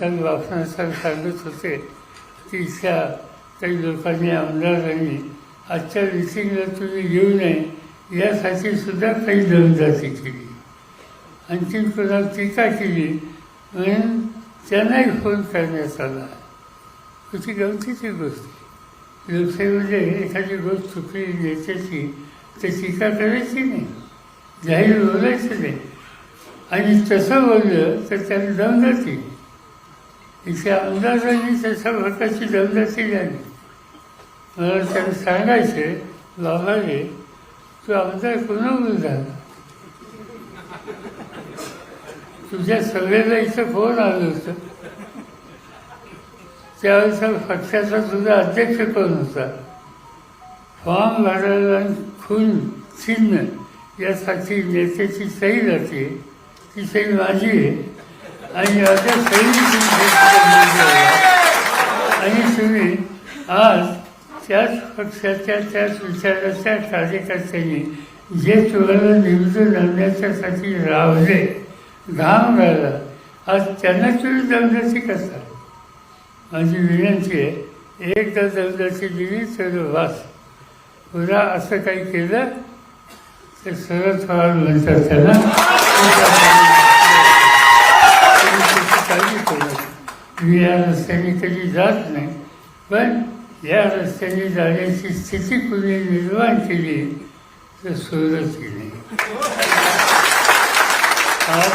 काही वापरण्यासाठी सांगत होते. की इथल्या काही लोकांनी आमदारांनी आजच्या मिटिंगला तुम्ही येऊ नये यासाठी सुद्धा काही दमदाटी केली. आणखी कोणाला टीका केली म्हणून त्यांनाही फोन करण्यात आला. त्याची गमतीची गोष्ट. आहे. लोकशाहीमध्ये एखादी गोष्ट चुकली नेत्याची तर टीका करायची नाही. जाहीर बोलायचं नाही. आणि तसं बोललं तर त्याला दमदाटी इथे आमदारांनी त्याच्या भकाची दमदाटी झाली मला त्याला सांगायचे बाबाचे तू आमदार कोणावर झाला तुझ्या सगळ्याला इथं फोन आलं होतं? त्यावेळेस पक्षाचा तुझा अध्यक्ष कोण होता? फॉर्म भरायला खून चिन्ह यासाठी नेत्याची सही जाते. ती सही माझी आहे. आणि माझ्या सही आणि तुम्ही आज त्याच पक्षाच्या त्याच विचाराच्या कार्यकर्त्यांनी जे तुम्हाला निवडून आणण्याच्यासाठी रावले घाम राहिला आज त्यांना तुम्ही दमदाची करता माझी विनंती आहे एकदा दमदाची दिली तर वास. पुन्हा असं काही केलं तर शरद पवार म्हणतात त्यांना मी या रस्त्याने कधी जात नाही. पण या रस्त्याने जाण्याची स्थिती कुणी निर्माण केली तर सोडत नाही आज